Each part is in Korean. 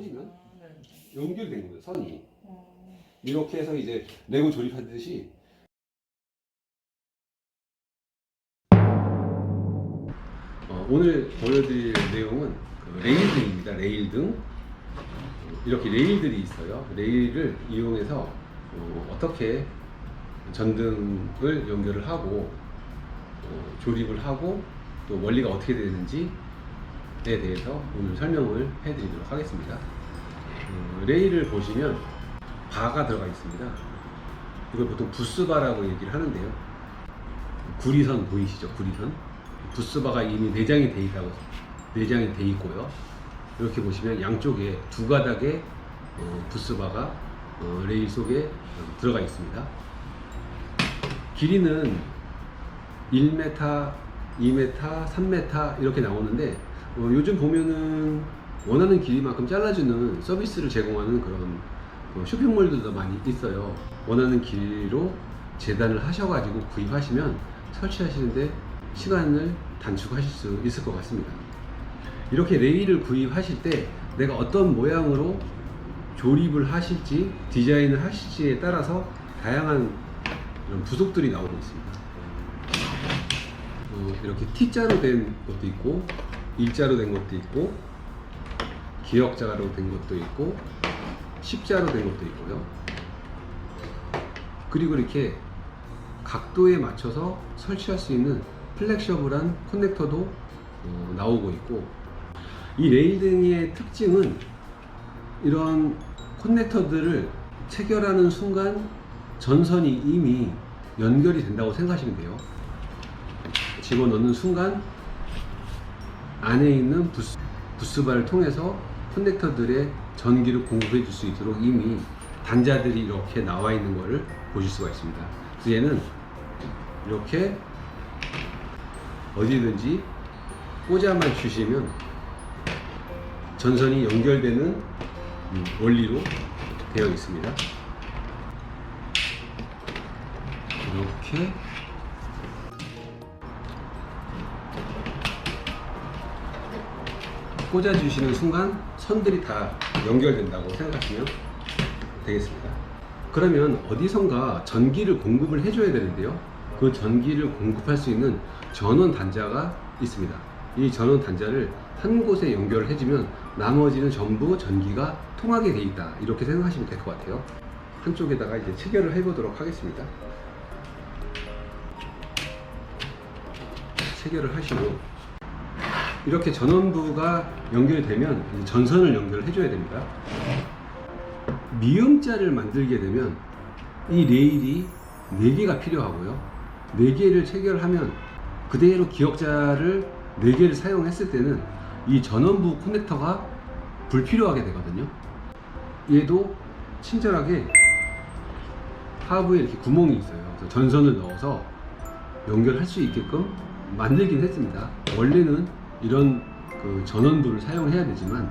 꽂으면 네. 연결된 거예요 선이 어, 이렇게 해서 이제 레고 조립하듯이 어, 오늘 보여드릴 내용은 그 레일 등입니다. 레일 등 어, 이렇게 레일들이 있어요. 레일을 이용해서 어, 떻게 전등을 연결을 하고 어, 조립을 하고 또 원리가 어떻게 되는지에 대해서 오늘 설명을 해드리도록 하겠습니다. 어, 레일을 보시면 바가 들어가 있습니다. 이걸 보통 부스바라고 얘기를 하는데요. 구리선 보이시죠? 구리선. 부스바가 이미 내장이 돼 있다고 내장이 돼 있고요. 이렇게 보시면 양쪽에 두 가닥의 어, 부스바가 어, 레일 속에 어, 들어가 있습니다. 길이는 1m, 2m, 3m 이렇게 나오는데 어, 요즘 보면은 원하는 길이만큼 잘라주는 서비스를 제공하는 그런 어, 쇼핑몰들도 많이 있어요. 원하는 길이로 재단을 하셔가지고 구입하시면 설치하시는데 시간을 단축하실 수 있을 것 같습니다. 이렇게 레일을 구입하실 때 내가 어떤 모양으로 조립을 하실지 디자인을 하실지에 따라서 다양한 부속들이 나오고 있습니다. 어, 이렇게 T자로 된 것도 있고 일자로 된 것도 있고 기역자로 된 것도 있고 십자로 된 것도 있고요. 그리고 이렇게 각도에 맞춰서 설치할 수 있는 플렉셔블한 커넥터도 어, 나오고 있고 이 레일 등의 특징은 이런 커넥터들을 체결하는 순간 전선이 이미 연결이 된다고 생각하시면 돼요. 집어넣는 순간 안에 있는 부스, 부스바를 통해서 커넥터들의 전기를 공급해 줄 수 있도록 이미 단자들이 이렇게 나와 있는 것을 보실 수가 있습니다. 그래서 얘는 이렇게 어디든지 꽂아만 주시면 전선이 연결되는 음, 원리로 되어 있습니다. 이렇게 꽂아주시는 순간 선들이 다 연결된다고 생각하시면 되겠습니다. 그러면 어디선가 전기를 공급을 해줘야 되는데요. 그 전기를 공급할 수 있는 전원 단자가 있습니다. 이 전원 단자를 한 곳에 연결을 해주면 나머지는 전부 전기가 통하게 돼 있다. 이렇게 생각하시면 될 것 같아요. 한쪽에다가 이제 체결을 해보도록 하겠습니다. 체결을 하시고 이렇게 전원부가 연결되면 전선을 연결을 해줘야 됩니다. 미음자를 만들게 되면 이 레일이 4개가 필요하고요. 4개를 체결하면 그대로 기억자를 4개를 사용했을 때는 이 전원부 커넥터가 불필요하게 되거든요. 얘도 친절하게 하부에 이렇게 구멍이 있어요. 전선을 넣어서 연결할 수 있게끔 만들긴 했습니다. 원래는 이런 그 전원부를 사용해야 되지만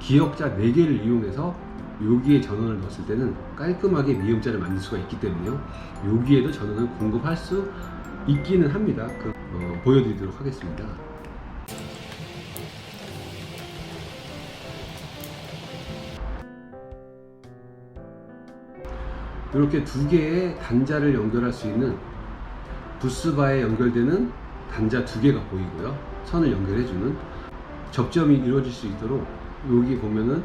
기역자 4개를 이용해서 여기에 전원을 넣었을 때는 깔끔하게 미음자를 만들 수가 있기 때문에요. 여기에도 전원을 공급할 수 있기는 합니다. 그, 어, 보여드리도록 하겠습니다. 이렇게 두 개의 단자를 연결할 수 있는 부스바에 연결되는 단자 두 개가 보이고요. 선을 연결해주는 접점이 이루어질 수 있도록 여기 보면은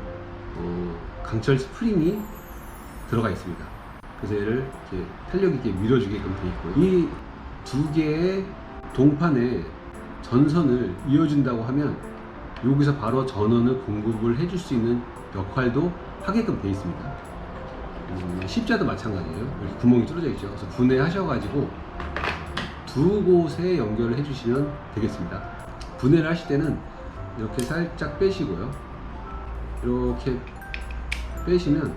어, 강철 스프링이 들어가 있습니다. 그래서 얘를 이렇게 탄력 있게 밀어주게끔 되어 있고 이 두 개의 동판에 전선을 이어준다고 하면 여기서 바로 전원을 공급을 해줄 수 있는 역할도 하게끔 되어 있습니다. 음, 십자도 마찬가지예요. 이렇게 구멍이 뚫어져 있죠. 그래서 분해하셔가지고 두 곳에 연결을 해주시면 되겠습니다. 분해를 하실 때는 이렇게 살짝 빼시고요. 이렇게 빼시면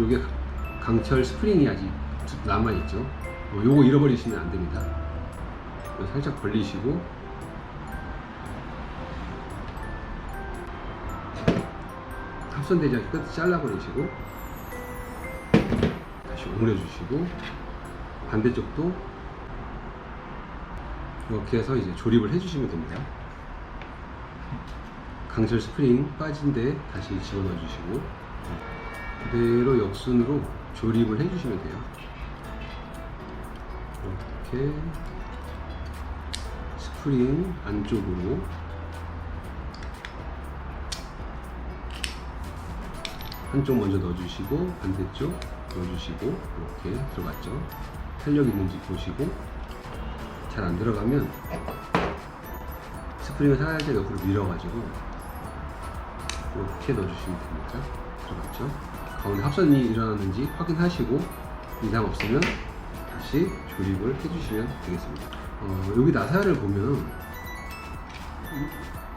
여기 강철 스프링이 아직 남아 있죠. 어, 요거 잃어버리시면 안 됩니다. 살짝 벌리시고 합선되지 않게 끝 잘라버리시고 다시 오므려주시고 반대쪽도 이렇게 해서 이제 조립을 해주시면 됩니다. 강철 스프링 빠진데 다시 집어넣어 주시고 그대로 역순으로 조립을 해주시면 돼요. 이렇게 스프링 안쪽으로 한쪽 먼저 넣어주시고 반대쪽 넣어주시고 이렇게 들어갔죠. 탄력 있는지 보시고 잘 안 들어가면 스프링을 살짝 옆으로 밀어가지고 이렇게 넣어주시면 됩니다. 들어갔죠? 가운데 합선이 일어나는지 확인하시고 이상 없으면 다시 조립을 해주시면 되겠습니다. 어, 여기 나사를 보면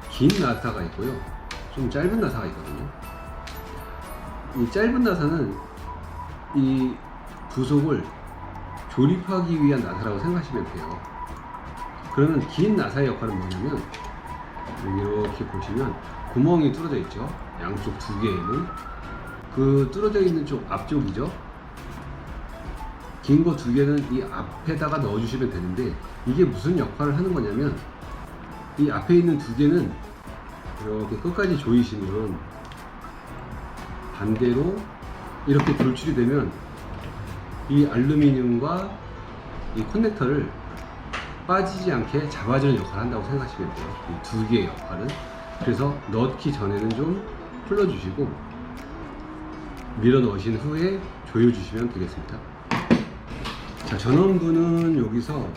긴 나사가 있고요. 좀 짧은 나사가 있거든요. 이 짧은 나사는 이 부속을 조립하기 위한 나사라고 생각하시면 돼요. 그러면 긴 나사의 역할은 뭐냐면 이렇게 보시면 구멍이 뚫어져 있죠. 양쪽 두 개에는 그 뚫어져 있는 쪽 앞쪽이죠. 긴 거 두 개는 이 앞에다가 넣어주시면 되는데 이게 무슨 역할을 하는 거냐면 이 앞에 있는 두 개는 이렇게 끝까지 조이시면 반대로 이렇게 돌출이 되면 이 알루미늄과 이 커넥터를 빠지지 않게 잡아주는 역할을 한다고 생각하시면 돼요. 이 두 개의 역할은. 그래서 넣기 전에는 좀 풀러주시고 밀어 넣으신 후에 조여주시면 되겠습니다. 자, 전원부는 여기서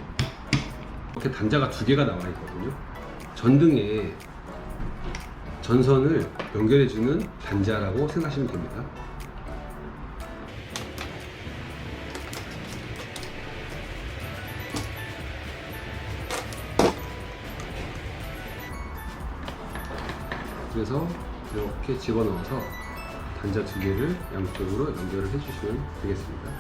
이렇게 단자가 두 개가 나와 있거든요. 전등에 전선을 연결해주는 단자라고 생각하시면 됩니다. 그래서 이렇게 집어넣어서 단자 두 개를 양쪽으로 연결을 해주시면 되겠습니다.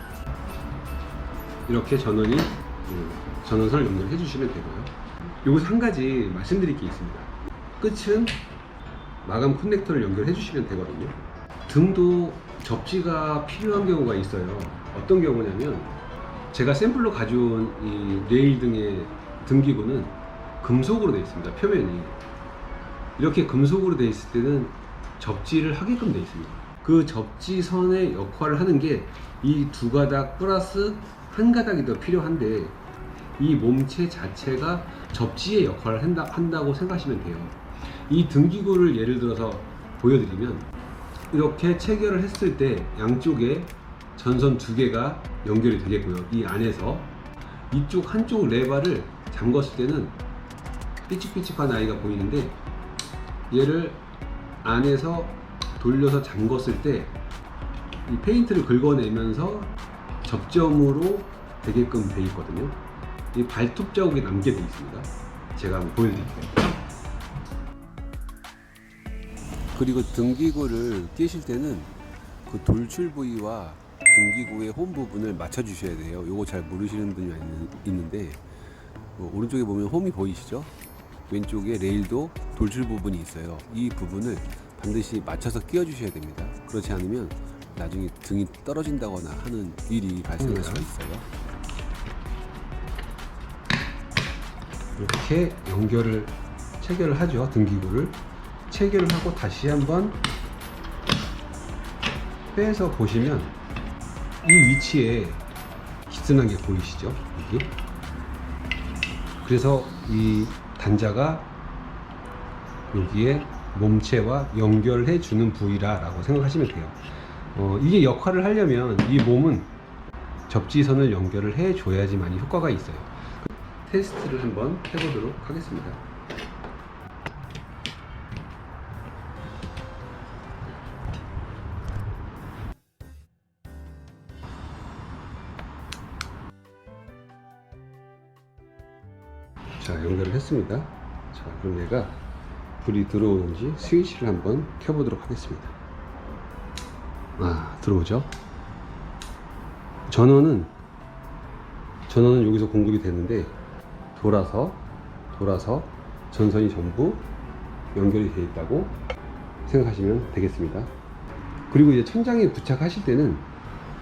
이렇게 전원이 음, 전원선을 연결해 주시면 되고요. 여기서 한 가지 말씀드릴 게 있습니다. 끝은 마감 커넥터를 연결해 주시면 되거든요. 등도 접지가 필요한 경우가 있어요. 어떤 경우냐면 제가 샘플로 가져온 이 레일 등의 등기구는 금속으로 되어 있습니다. 표면이 이렇게 금속으로 되어 있을 때는 접지를 하게끔 되어 있습니다. 그 접지선의 역할을 하는 게 이 두 가닥 플러스 한 가닥이 더 필요한데 이 몸체 자체가 접지의 역할을 한다, 한다고 생각하시면 돼요. 이 등기구를 예를 들어서 보여드리면 이렇게 체결을 했을 때 양쪽에 전선 두 개가 연결이 되겠고요. 이 안에서 이쪽 한쪽 레바를 잠궜을 때는 삐칙삐칙한 아이가 보이는데 얘를 안에서 돌려서 잠궜을 때 이 페인트를 긁어내면서 접점으로 되게끔 돼 있거든요. 이 발톱 자국이 남게 돼 있습니다. 제가 한번 보여드릴게요. 그리고 등기구를 끼실 때는 그 돌출 부위와 등기구의 홈 부분을 맞춰 주셔야 돼요. 요거 잘 모르시는 분이 있는- 있는데 어, 오른쪽에 보면 홈이 보이시죠? 왼쪽에 레일도 돌출 부분이 있어요. 이 부분을 반드시 맞춰서 끼워 주셔야 됩니다. 그렇지 않으면 나중에 등이 떨어진다거나 하는 일이 발생할 수가 있어요. 이렇게 연결을 체결을 하죠. 등기구를 체결을 하고 다시 한번 빼서 보시면 이 위치에 기스난 게 보이시죠? 여기. 그래서 이 단자가 여기에 몸체와 연결해 주는 부위라 라고 생각하시면 돼요. 어, 이게 역할을 하려면 이 몸은 접지선을 연결을 해 줘야지만 효과가 있어요. 테스트를 한번 해보도록 하겠습니다. 했습니다. 자 그럼 얘가 불이 들어오는지 스위치를 한번 켜보도록 하겠습니다. 아 들어오죠? 전원은 전원은 여기서 공급이 되는데 돌아서 돌아서 전선이 전부 연결이 되어 있다고 생각하시면 되겠습니다. 그리고 이제 천장에 부착하실 때는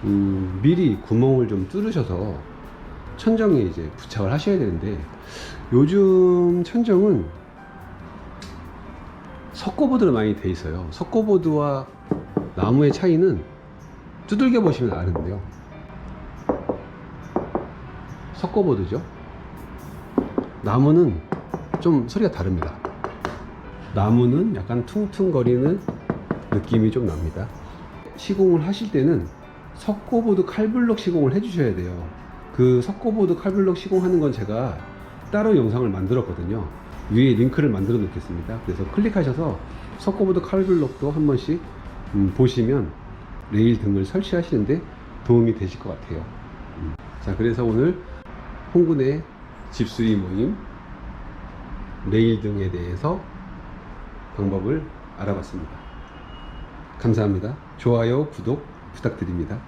음, 미리 구멍을 좀 뚫으셔서 천정에 이제 부착을 하셔야 되는데 요즘 천정은 석고보드로 많이 돼 있어요. 석고보드와 나무의 차이는 두들겨 보시면 아는데요. 석고보드죠. 나무는 좀 소리가 다릅니다. 나무는 약간 퉁퉁거리는 느낌이 좀 납니다. 시공을 하실 때는 석고보드 칼블럭 시공을 해주셔야 돼요. 그 석고보드 칼블럭 시공하는 건 제가 따로 영상을 만들었거든요. 위에 링크를 만들어 놓겠습니다. 그래서 클릭하셔서 석고보드 칼블럭도 한 번씩 음, 보시면 레일 등을 설치하시는데 도움이 되실 것 같아요. 음. 자, 그래서 오늘 홍군의 집수리 모임 레일 등에 대해서 방법을 알아봤습니다. 감사합니다. 좋아요, 구독 부탁드립니다.